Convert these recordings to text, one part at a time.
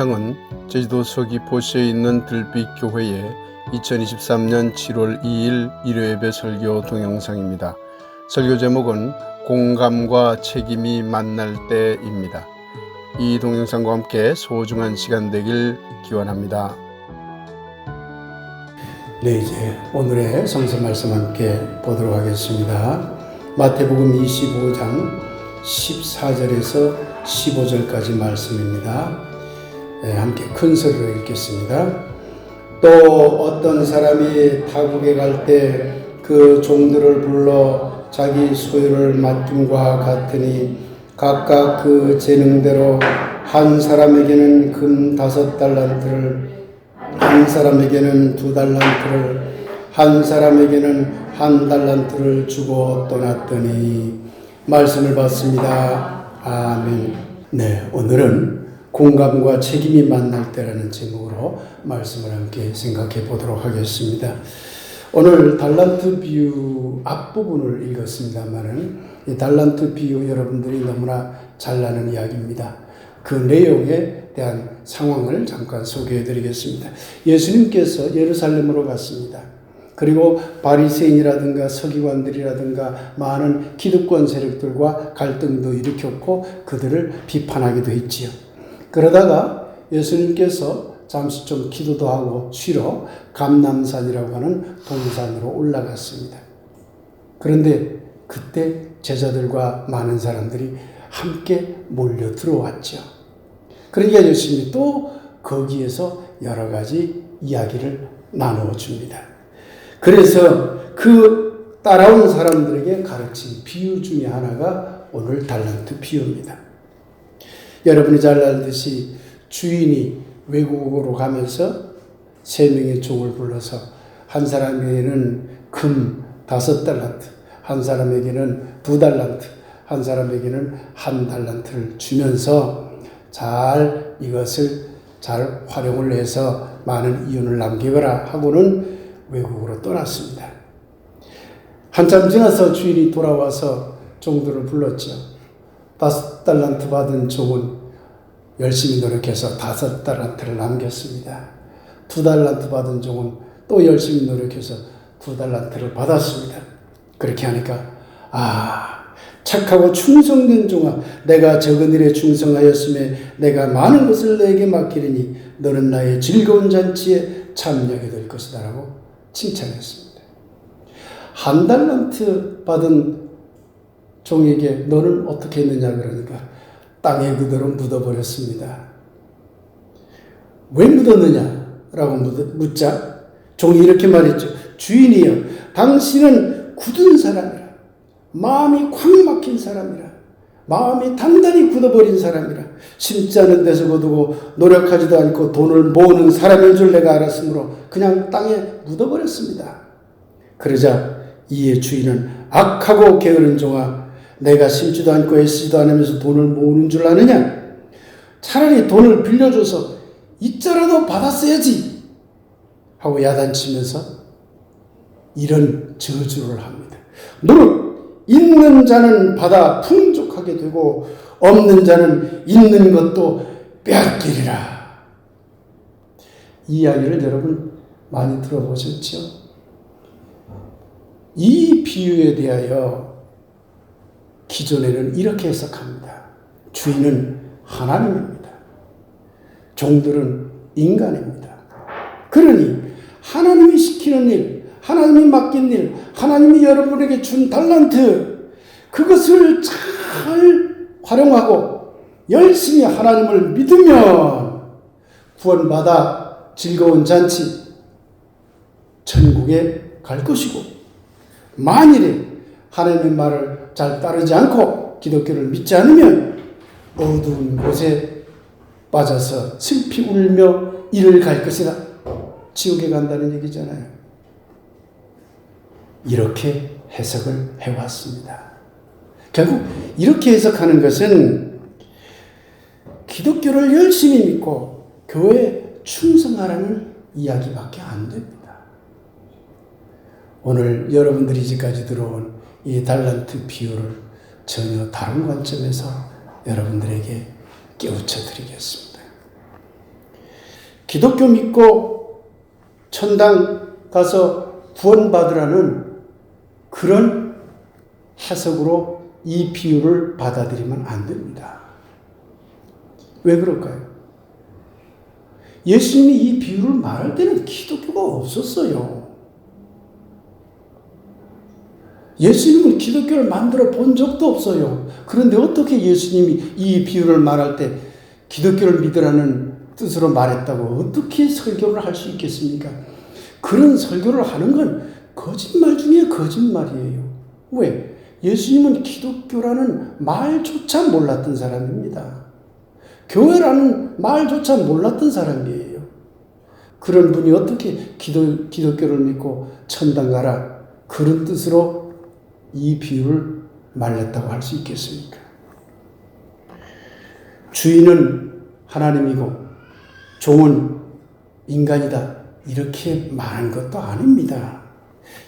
동영상은 제주도 서귀포시에 있는 들빛교회의 2023년 7월 2일 일요예배 설교 동영상입니다. 설교 제목은 공감과 책임이 만날 때입니다. 이 동영상과 함께 소중한 시간 되길 기원합니다. 네, 이제 오늘의 성서 말씀 함께 보도록 하겠습니다. 마태복음 25장 14절에서 15절까지 말씀입니다. 네, 함께 큰 소리로 읽겠습니다. 또 어떤 사람이 타국에 갈 때 그 종들을 불러 자기 소유를 맡김과 같으니 각각 그 재능대로 한 사람에게는 금 다섯 달란트를 한 사람에게는 두 달란트를 한 사람에게는 한 달란트를 주고 떠났더니 말씀을 받습니다. 아멘. 네, 오늘은 공감과 책임이 만날 때라는 제목으로 말씀을 함께 생각해 보도록 하겠습니다. 오늘 달란트 비유 앞부분을 읽었습니다만은 이 달란트 비유 여러분들이 너무나 잘 아는 이야기입니다. 그 내용에 대한 상황을 잠깐 소개해 드리겠습니다. 예수님께서 예루살렘으로 갔습니다. 그리고 바리새인이라든가 서기관들이라든가 많은 기득권 세력들과 갈등도 일으켰고 그들을 비판하기도 했지요. 그러다가 예수님께서 잠시 좀 기도도 하고 쉬러 감남산이라고 하는 동산으로 올라갔습니다. 그런데 그때 제자들과 많은 사람들이 함께 몰려 들어왔죠. 그러니까 예수님이 또 거기에서 여러 가지 이야기를 나누어 줍니다. 그래서 그 따라온 사람들에게 가르친 비유 중에 하나가 오늘 달란트 비유입니다. 여러분이 잘 알듯이 주인이 외국으로 가면서 세 명의 종을 불러서 한 사람에게는 금 다섯 달란트, 한 사람에게는 두 달란트, 한 사람에게는 한 달란트를 주면서 잘 이것을 잘 활용을 해서 많은 이윤을 남기거라 하고는 외국으로 떠났습니다. 한참 지나서 주인이 돌아와서 종들을 불렀죠. 다섯 달란트 받은 종은 열심히 노력해서 다섯 달란트를 남겼습니다. 두 달란트 받은 종은 또 열심히 노력해서 두 달란트를 받았습니다. 그렇게 하니까 아 착하고 충성된 종아 내가 적은 일에 충성하였음에 내가 많은 것을 너에게 맡기리니 너는 나의 즐거운 잔치에 참여하게 될 것이다 라고 칭찬했습니다. 한 달란트 받은 종에게 너는 어떻게 했느냐 그러니까 땅에 그대로 묻어버렸습니다. 왜 묻었느냐라고 묻자 종이 이렇게 말했죠. 주인이여 당신은 굳은 사람이라 마음이 콱 막힌 사람이라 마음이 단단히 굳어버린 사람이라 심지 않은 데서 거두고 노력하지도 않고 돈을 모으는 사람인 줄 내가 알았으므로 그냥 땅에 묻어버렸습니다. 그러자 이에 주인은 악하고 게으른 종아 내가 심지도 않고 애쓰지도 않으면서 돈을 모으는 줄 아느냐? 차라리 돈을 빌려줘서 이자라도 받았어야지 하고 야단치면서 이런 저주를 합니다. 너는 있는 자는 받아 풍족하게 되고 없는 자는 있는 것도 빼앗기리라. 이 이야기를 여러분 많이 들어보셨죠? 이 비유에 대하여 기존에는 이렇게 해석합니다. 주인은 하나님입니다. 종들은 인간입니다. 그러니 하나님이 시키는 일, 하나님이 맡긴 일, 하나님이 여러분에게 준 달란트, 그것을 잘 활용하고 열심히 하나님을 믿으면 구원받아 즐거운 잔치, 천국에 갈 것이고, 만일에 하나님의 말을 잘 따르지 않고 기독교를 믿지 않으면 어두운 곳에 빠져서 슬피 울며 이를 갈 것이다. 지옥에 간다는 얘기잖아요. 이렇게 해석을 해왔습니다. 결국 이렇게 해석하는 것은 기독교를 열심히 믿고 교회에 충성하라는 이야기밖에 안 됩니다. 오늘 여러분들이 이제까지 들어온 이 달란트 비유를 전혀 다른 관점에서 여러분들에게 깨우쳐 드리겠습니다. 기독교 믿고 천당 가서 구원받으라는 그런 해석으로 이 비유를 받아들이면 안 됩니다. 왜 그럴까요? 예수님이 이 비유를 말할 때는 기독교가 없었어요. 예수님은 기독교를 만들어 본 적도 없어요. 그런데 어떻게 예수님이 이 비유를 말할 때 기독교를 믿으라는 뜻으로 말했다고 어떻게 설교를 할 수 있겠습니까? 그런 설교를 하는 건 거짓말 중에 거짓말이에요. 왜? 예수님은 기독교라는 말조차 몰랐던 사람입니다. 교회라는 말조차 몰랐던 사람이에요. 그런 분이 어떻게 기도, 기독교를 믿고 천당 가라 그런 뜻으로 이 비유를 말렸다고 할 수 있겠습니까? 주인은 하나님이고 종은 인간이다. 이렇게 말한 것도 아닙니다.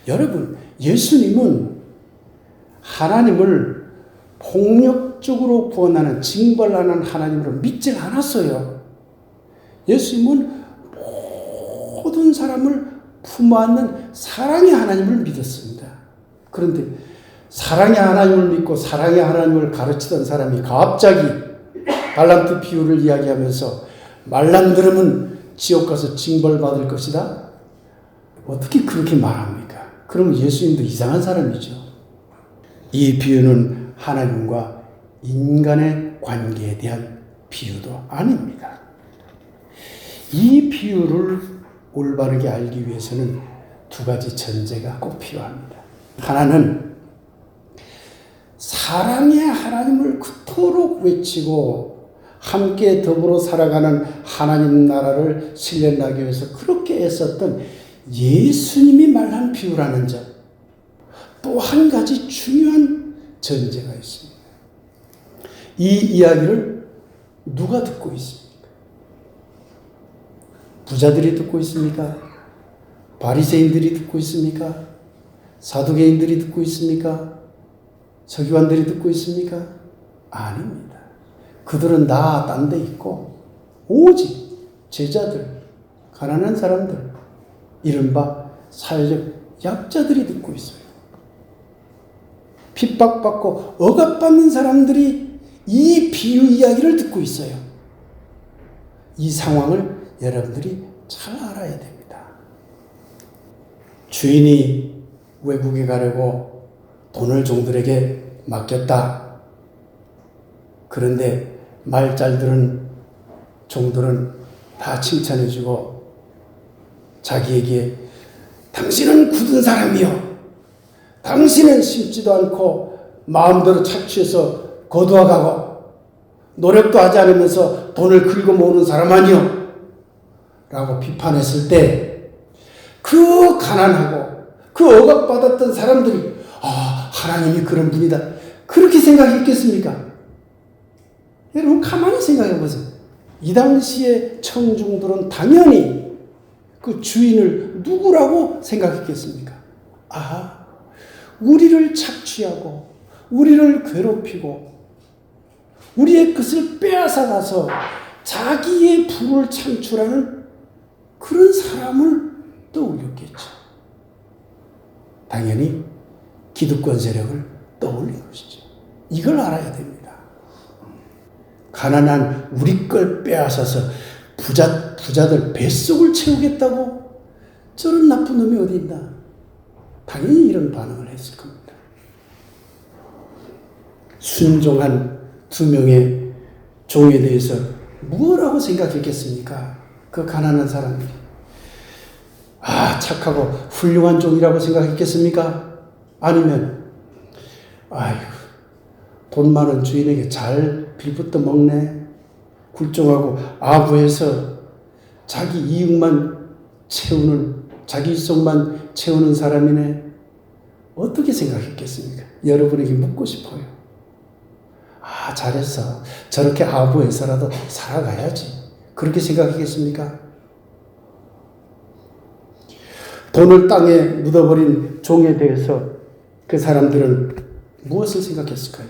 여러분, 예수님은 하나님을 폭력적으로 구원하는 징벌하는 하나님으로 믿질 않았어요. 예수님은 모든 사람을 품어안는 사랑의 하나님을 믿었습니다. 그런데 사랑의 하나님을 믿고 사랑의 하나님을 가르치던 사람이 갑자기 달란트 비유를 이야기하면서 말랑들으면 지옥 가서 징벌받을 것이다? 어떻게 그렇게 말합니까? 그러면 예수님도 이상한 사람이죠. 이 비유는 하나님과 인간의 관계에 대한 비유도 아닙니다. 이 비유를 올바르게 알기 위해서는 두 가지 전제가 꼭 필요합니다. 하나는 사랑의 하나님을 그토록 외치고 함께 더불어 살아가는 하나님 나라를 실현하기 위해서 그렇게 애썼던 예수님이 말한 비유라는 점. 또 한 가지 중요한 전제가 있습니다. 이 이야기를 누가 듣고 있습니까? 부자들이 듣고 있습니까? 바리새인들이 듣고 있습니까? 사두개인들이 듣고 있습니까? 서기관들이 듣고 있습니까? 아닙니다. 그들은 다 딴 데 있고 오직 제자들, 가난한 사람들, 이른바 사회적 약자들이 듣고 있어요. 핍박받고 억압받는 사람들이 이 비유 이야기를 듣고 있어요. 이 상황을 여러분들이 잘 알아야 됩니다. 주인이 외국에 가려고 돈을 종들에게 맡겼다. 그런데 말잘 들은 종들은 다 칭찬해주고 자기에게 당신은 굳은 사람이요. 당신은 심지도 않고 마음대로 착취해서 거두어가고 노력도 하지 않으면서 돈을 긁어 모으는 사람 아니요. 라고 비판했을 때 그 가난하고 그 억압받았던 사람들이 아, 하나님이 그런 분이다. 그렇게 생각했겠습니까? 여러분 가만히 생각해 보세요. 이 당시에 청중들은 당연히 그 주인을 누구라고 생각했겠습니까? 아, 우리를 착취하고 우리를 괴롭히고 우리의 것을 빼앗아 가서 자기의 부를 창출하는 그런 사람을 떠올렸겠죠. 당연히 기득권 세력을 떠올린 것이죠. 이걸 알아야 됩니다. 가난한 우리 걸 빼앗아서 부자, 부자들 뱃속을 채우겠다고 저런 나쁜 놈이 어디 있나. 당연히 이런 반응을 했을 겁니다. 순종한 두 명의 종에 대해서 무엇라고 생각했겠습니까? 그 가난한 사람들이. 아, 착하고 훌륭한 종이라고 생각했겠습니까? 아니면, 아휴, 돈 많은 주인에게 잘 빌붙어 먹네. 굴종하고 아부해서 자기 이익만 채우는, 자기 속만 채우는 사람이네. 어떻게 생각했겠습니까? 여러분에게 묻고 싶어요. 아, 잘했어. 저렇게 아부해서라도 살아가야지. 그렇게 생각했겠습니까? 돈을 땅에 묻어버린 종에 대해서 그 사람들은 무엇을 생각했을까요?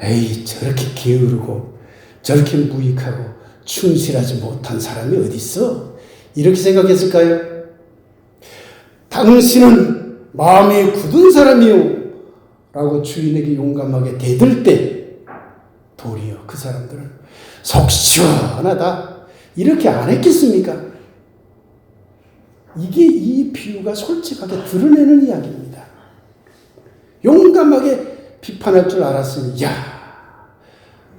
에이, 저렇게 게으르고, 저렇게 무익하고, 충실하지 못한 사람이 어디 있어? 이렇게 생각했을까요? 당신은 마음이 굳은 사람이요. 라고 주인에게 용감하게 대들 때 도리어 그 사람들은 속 시원하다. 이렇게 안 했겠습니까? 이게 이 비유가 솔직하게 드러내는 이야기입니다. 용감하게 비판할 줄 알았으니, 야,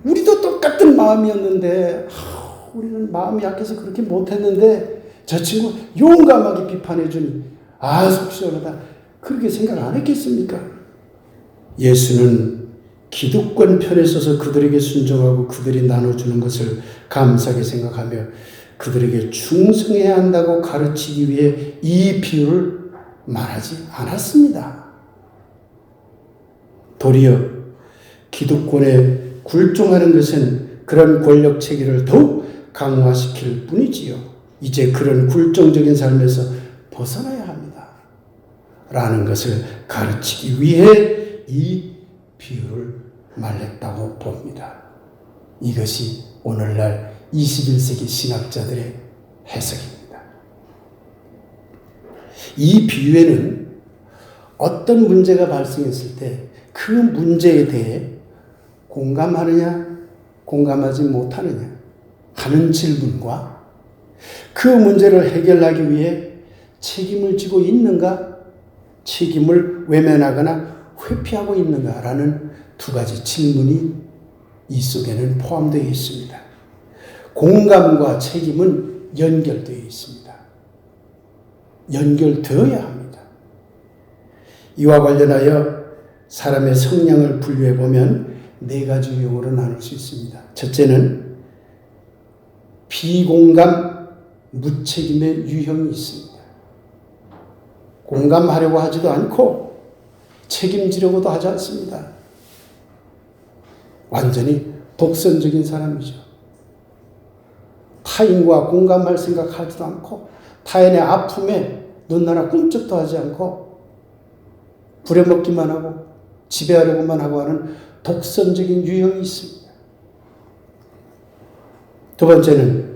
우리도 똑같은 마음이었는데, 하, 우리는 마음이 약해서 그렇게 못했는데, 저 친구 용감하게 비판해주니, 아, 속 시원하다. 그렇게 생각 안 했겠습니까? 예수는 기득권 편에 서서 그들에게 순종하고 그들이 나눠주는 것을 감사하게 생각하며 그들에게 충성해야 한다고 가르치기 위해 이 비유를 말하지 않았습니다. 도리어 기득권에 굴종하는 것은 그런 권력 체계를 더욱 강화시킬 뿐이지요. 이제 그런 굴종적인 삶에서 벗어나야 합니다. 라는 것을 가르치기 위해 이 비유를 말했다고 봅니다. 이것이 오늘날 21세기 신학자들의 해석입니다. 이 비유에는 어떤 문제가 발생했을 때 그 문제에 대해 공감하느냐, 공감하지 못하느냐 하는 질문과 그 문제를 해결하기 위해 책임을 지고 있는가, 책임을 외면하거나 회피하고 있는가라는 두 가지 질문이 이 속에는 포함되어 있습니다. 공감과 책임은 연결되어 있습니다. 연결되어야 합니다. 이와 관련하여 사람의 성향을 분류해 보면 네 가지 유형으로 나눌 수 있습니다. 첫째는 비공감, 무책임의 유형이 있습니다. 공감하려고 하지도 않고 책임지려고도 하지 않습니다. 완전히 독선적인 사람이죠. 타인과 공감할 생각하지도 않고 타인의 아픔에 눈나라 꿈쩍도 하지 않고 부려먹기만 하고 지배하려고만 하고 하는 독선적인 유형이 있습니다. 두 번째는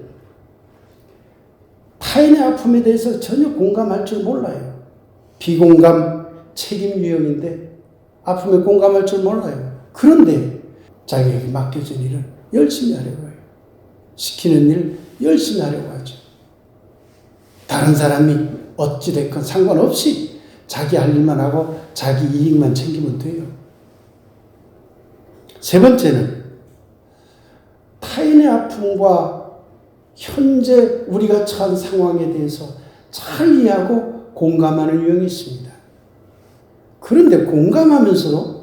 타인의 아픔에 대해서 전혀 공감할 줄 몰라요. 비공감 책임 유형인데 아픔에 공감할 줄 몰라요. 그런데 자기에게 맡겨진 일은 열심히 하려고 해요. 시키는 일 열심히 하려고 하죠. 다른 사람이 어찌됐건 상관없이 자기 할 일만 하고 자기 이익만 챙기면 돼요. 세 번째는 타인의 아픔과 현재 우리가 처한 상황에 대해서 잘 이해하고 공감하는 유형이 있습니다. 그런데 공감하면서도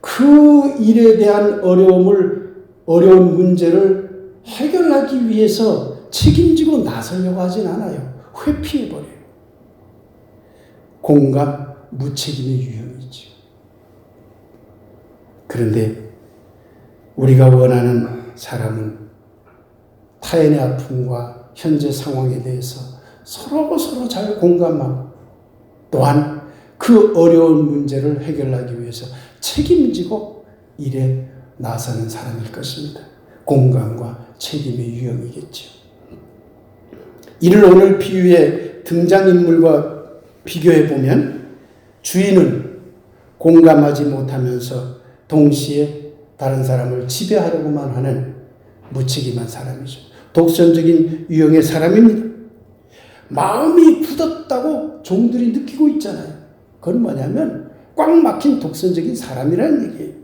그 일에 대한 어려움을, 어려운 문제를 해결하기 위해서 책임지고 나서려고 하진 않아요. 회피해버려요. 공감, 무책임의 유형이죠. 그런데 우리가 원하는 사람은 타인의 아픔과 현재 상황에 대해서 서로 서로 잘 공감하고 또한 그 어려운 문제를 해결하기 위해서 책임지고 일에 나서는 사람일 것입니다. 공감과 책임의 유형이겠죠. 이를 오늘 비유의 등장인물과 비교해 보면 주인은 공감하지 못하면서 동시에 다른 사람을 지배하려고만 하는 무책임한 사람이죠. 독선적인 유형의 사람입니다. 마음이 굳었다고 종들이 느끼고 있잖아요. 그건 뭐냐면 꽉 막힌 독선적인 사람이라는 얘기예요.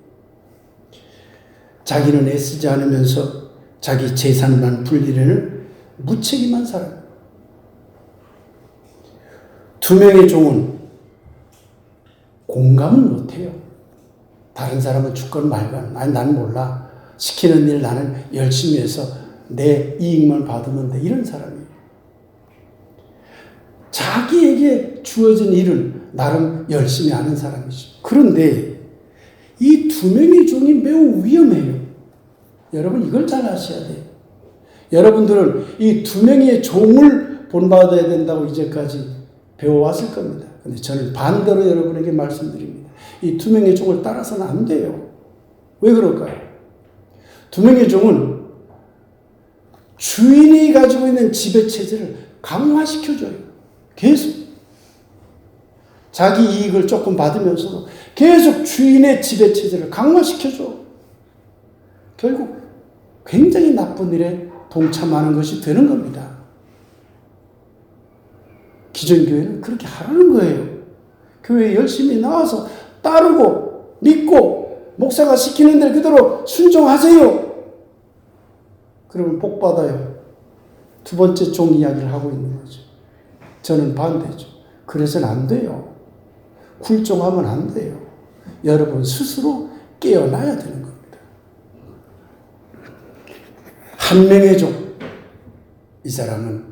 자기는 애쓰지 않으면서 자기 재산만 불리려는 무책임한 사람. 두 명의 종은 공감은 못해요. 다른 사람은 죽건 말건, 아니, 난 몰라. 시키는 일 나는 열심히 해서 내 이익만 받으면 돼. 이런 사람이에요. 자기에게 주어진 일은 나름 열심히 하는 사람이죠. 그런데 이 두 명의 종이 매우 위험해요. 여러분 이걸 잘 아셔야 돼요. 여러분들은 이 두 명의 종을 본받아야 된다고 이제까지 배워왔을 겁니다. 근데 저는 반대로 여러분에게 말씀드립니다. 이두 명의 종을 따라서는 안 돼요. 왜 그럴까요? 두 명의 종은 주인이 가지고 있는 지배 체제를 강화시켜줘요. 계속. 자기 이익을 조금 받으면서도 계속 주인의 지배 체제를 강화시켜줘. 결국 굉장히 나쁜 일에 동참하는 것이 되는 겁니다. 기존교회는 그렇게 하라는 거예요. 교회에 열심히 나와서 따르고 믿고 목사가 시키는 대로 그대로 순종하세요. 그러면 복 받아요. 두 번째 종 이야기를 하고 있는 거죠. 저는 반대죠. 그래서는 안 돼요. 굴종하면 안 돼요. 여러분 스스로 깨어나야 되는 겁니다. 한 명의 종. 이 사람은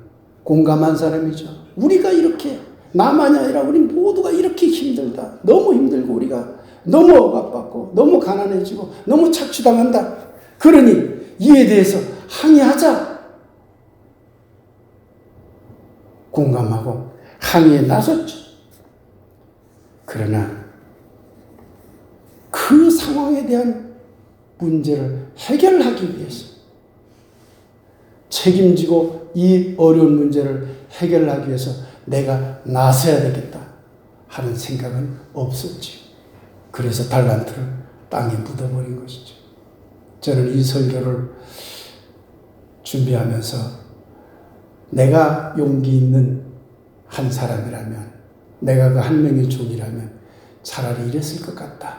공감한 사람이죠. 우리가 이렇게 나만이 아니라 우리 모두가 이렇게 힘들다. 너무 힘들고 우리가 너무 억압받고 너무 가난해지고 너무 착취당한다. 그러니 이에 대해서 항의하자. 공감하고 항의에 나섰죠. 그러나 그 상황에 대한 문제를 해결하기 위해서 책임지고 이 어려운 문제를 해결하기 위해서 내가 나서야 되겠다 하는 생각은 없었지. 그래서 달란트를 땅에 묻어버린 것이죠. 저는 이 설교를 준비하면서 내가 용기 있는 한 사람이라면, 내가 그 한 명의 종이라면 차라리 이랬을 것 같다.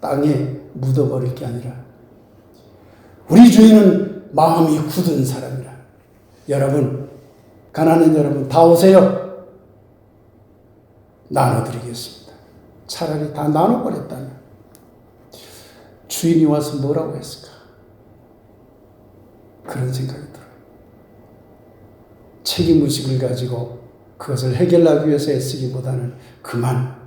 땅에 묻어버릴 게 아니라, 우리 주인은 마음이 굳은 사람이라. 여러분, 가난한 여러분 다 오세요. 나눠드리겠습니다. 차라리 다 나눠버렸다면 주인이 와서 뭐라고 했을까? 그런 생각이 들어요. 책임 의식을 가지고 그것을 해결하기 위해서 애쓰기보다는 그만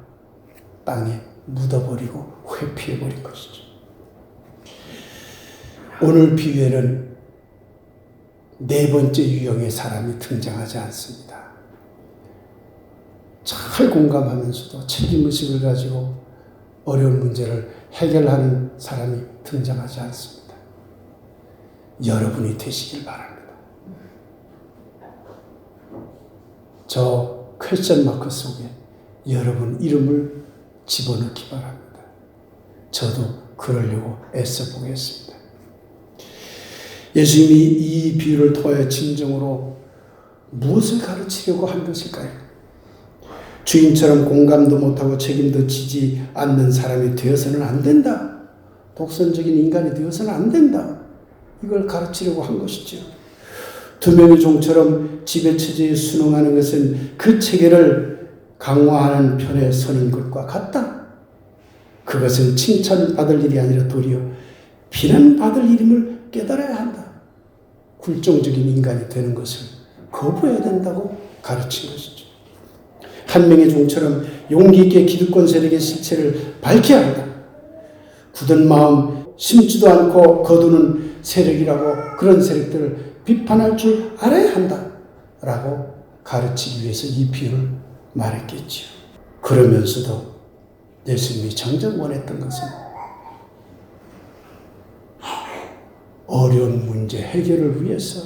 땅에 묻어버리고 회피해버린 것이죠. 오늘 비유에는 네 번째 유형의 사람이 등장하지 않습니다. 잘 공감하면서도 책임의식을 가지고 어려운 문제를 해결하는 사람이 등장하지 않습니다. 여러분이 되시길 바랍니다. 저 퀘스천 마크 속에 여러분 이름을 집어넣기 바랍니다. 저도 그러려고 애써 보겠습니다. 예수님이 이 비유를 통하여 진정으로 무엇을 가르치려고 한 것일까요? 주인처럼 공감도 못하고 책임도 지지 않는 사람이 되어서는 안 된다. 독선적인 인간이 되어서는 안 된다. 이걸 가르치려고 한 것이죠. 두 명의 종처럼 지배체제에 순응하는 것은 그 체계를 강화하는 편에 서는 것과 같다. 그것은 칭찬받을 일이 아니라 도리어 비난받을 일임을 깨달아야 한다. 굴종적인 인간이 되는 것을 거부해야 된다고 가르친 것이죠. 한 명의 종처럼 용기 있게 기득권 세력의 실체를 밝혀야 한다. 굳은 마음, 심지도 않고 거두는 세력이라고 그런 세력들을 비판할 줄 알아야 한다. 라고 가르치기 위해서 이 비유를 말했겠지요. 그러면서도 예수님이 정작 원했던 것은 어려운 문제 해결을 위해서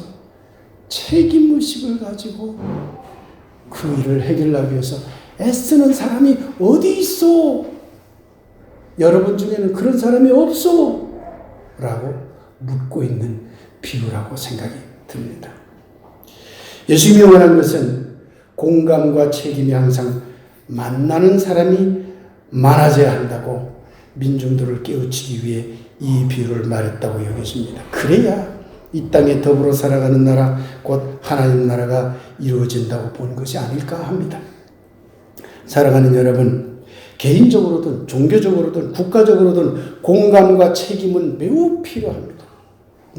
책임 의식을 가지고 그 일을 해결하기 위해서 애쓰는 사람이 어디 있어? 여러분 중에는 그런 사람이 없어? 라고 묻고 있는 비유라고 생각이 듭니다. 예수님이 원한 것은 공감과 책임이 항상 만나는 사람이 많아져야 한다고 민중들을 깨우치기 위해 이 비유를 말했다고 여겨집니다. 그래야 이 땅에 더불어 살아가는 나라, 곧 하나님 나라가 이루어진다고 본 것이 아닐까 합니다. 살아가는 여러분, 개인적으로든 종교적으로든 국가적으로든 공감과 책임은 매우 필요합니다.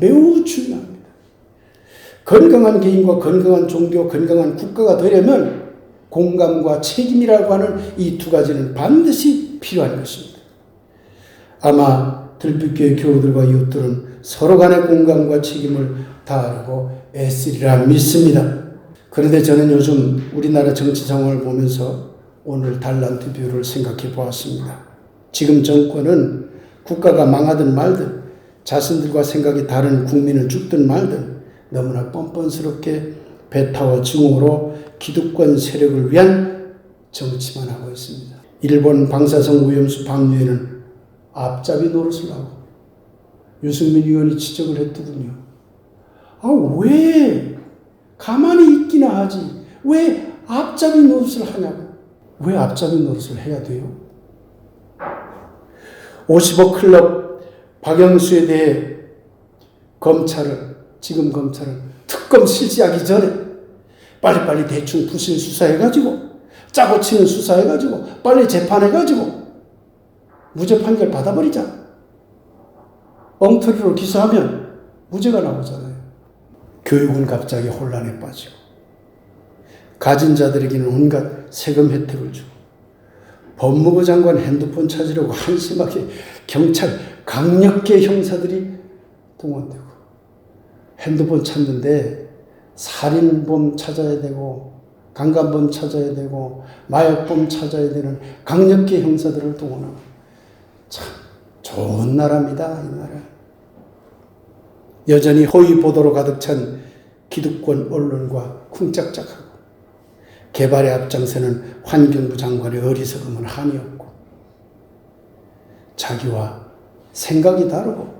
매우 중요합니다. 건강한 개인과 건강한 종교, 건강한 국가가 되려면 공감과 책임이라고 하는 이 두 가지는 반드시 필요한 것입니다. 아마 들빛교회 교우들과 이웃들은 서로 간의 공감과 책임을 다하려고 애쓰리라 믿습니다. 그런데 저는 요즘 우리나라 정치 상황을 보면서 오늘 달란트 비유를 생각해 보았습니다. 지금 정권은 국가가 망하든 말든 자신들과 생각이 다른 국민을 죽든 말든 너무나 뻔뻔스럽게 베타와 증오로 기득권 세력을 위한 정치만 하고 있습니다. 일본 방사성 오염수 방류에는 앞잡이 노릇을 하고 유승민 의원이 지적을 했더군요. 아, 왜 가만히 있기나 하지? 왜 앞잡이 노릇을 하냐고. 왜 앞잡이 노릇을 해야 돼요? 50억 클럽 박영수에 대해 검찰을, 지금 검찰은 특검 실시하기 전에 빨리빨리 대충 부실 수사해가지고 짜고 치는 수사해가지고 빨리 재판해가지고 무죄 판결 받아버리자. 엉터리로 기소하면 무죄가 나오잖아요. 교육은 갑자기 혼란에 빠지고 가진 자들에게는 온갖 세금 혜택을 주고 법무부 장관 핸드폰 찾으려고 한심하게 경찰 강력계 형사들이 동원되고 핸드폰 찾는데 살인범 찾아야 되고 강간범 찾아야 되고 마약범 찾아야 되는 강력계 형사들을 동원하고 참 좋은 나라입니다 이 나라. 여전히 허위 보도로 가득 찬 기득권 언론과 쿵짝짝하고 개발에 앞장서는 환경부 장관의 어리석음은 한이 없고 자기와 생각이 다르고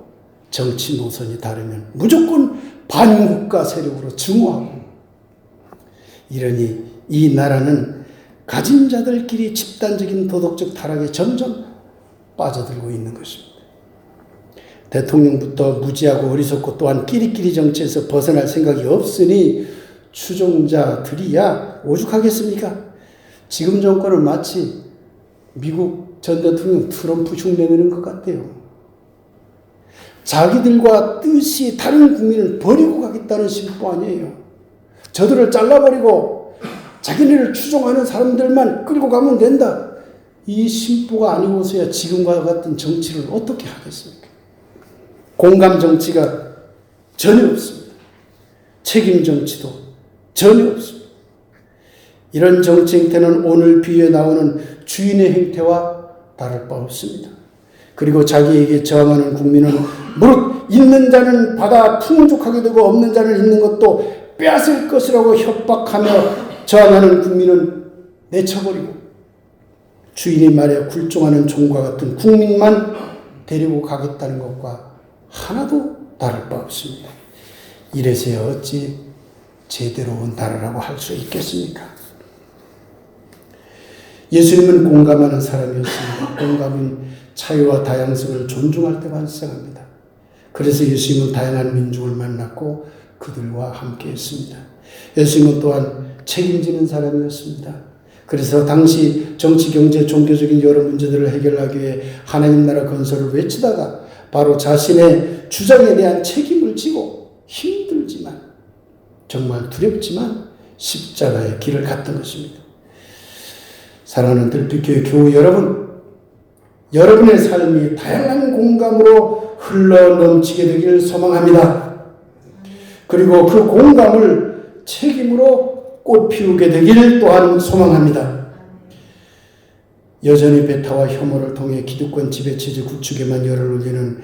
정치 노선이 다르면 무조건 반국가 세력으로 증오하고 이러니 이 나라는 가진 자들끼리 집단적인 도덕적 타락에 점점 빠져들고 있는 것입니다. 대통령부터 무지하고 어리석고 또한 끼리끼리 정치에서 벗어날 생각이 없으니 추종자들이야 오죽하겠습니까? 지금 정권은 마치 미국 전 대통령 트럼프 흉내내는 것 같아요. 자기들과 뜻이 다른 국민을 버리고 가겠다는 심보 아니에요. 저들을 잘라버리고 자기네를 추종하는 사람들만 끌고 가면 된다. 이 심보가 아니고서야 지금과 같은 정치를 어떻게 하겠습니까? 공감 정치가 전혀 없습니다. 책임 정치도 전혀 없습니다. 이런 정치 행태는 오늘 비유에 나오는 주인의 행태와 다를 바 없습니다. 그리고 자기에게 저항하는 국민은 무릇 있는 자는 받아 풍족하게 되고 없는 자는 있는 것도 빼앗을 것이라고 협박하며 저항하는 국민은 내쳐버리고 주인의 말에 굴종하는 종과 같은 국민만 데리고 가겠다는 것과 하나도 다를 바 없습니다. 이래서야 어찌 제대로 온 나라라고 할 수 있겠습니까? 예수님은 공감하는 사람이었습니다. 공감은 차이와 다양성을 존중할 때 발생합니다. 그래서 예수님은 다양한 민족을 만났고 그들과 함께 했습니다. 예수님은 또한 책임지는 사람이었습니다. 그래서 당시 정치, 경제, 종교적인 여러 문제들을 해결하기 위해 하나님 나라 건설을 외치다가 바로 자신의 주장에 대한 책임을 지고 힘들지만 정말 두렵지만 십자가의 길을 갔던 것입니다. 사랑하는 들빛교회 교우 여러분, 여러분의 삶이 다양한 공감으로 흘러 넘치게 되기를 소망합니다. 그리고 그 공감을 책임으로 꽃 피우게 되기를 또한 소망합니다. 여전히 베타와 혐오를 통해 기득권 지배체제 구축에만 열을 올리는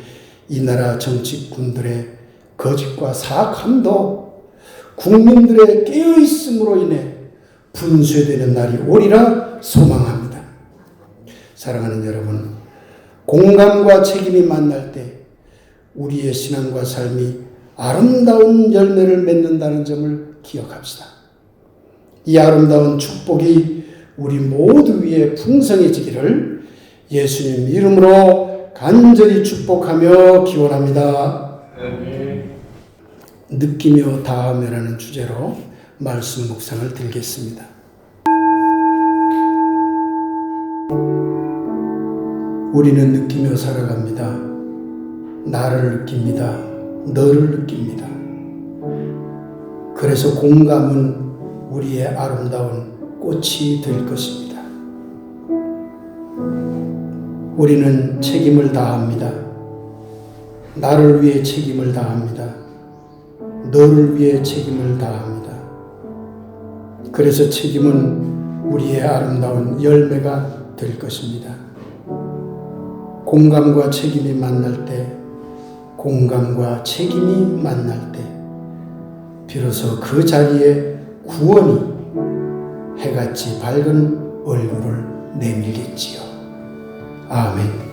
이 나라 정치꾼들의 거짓과 사악함도 국민들의 깨어있음으로 인해 분쇄되는 날이 오리라 소망합니다. 사랑하는 여러분, 공감과 책임이 만날 때 우리의 신앙과 삶이 아름다운 열매를 맺는다는 점을 기억합시다. 이 아름다운 축복이 우리 모두 위에 풍성해지기를 예수님 이름으로 간절히 축복하며 기원합니다. 느끼며 다하며라는 주제로 말씀 묵상을 드리겠습니다. 우리는 느끼며 살아갑니다. 나를 느낍니다. 너를 느낍니다. 그래서 공감은 우리의 아름다운 꽃이 될 것입니다. 우리는 책임을 다합니다. 나를 위해 책임을 다합니다. 너를 위해 책임을 다합니다. 그래서 책임은 우리의 아름다운 열매가 될 것입니다. 공감과 책임이 만날 때, 공감과 책임이 만날 때, 비로소 그 자리에 구원이 해같이 밝은 얼굴을 내밀겠지요. 아멘.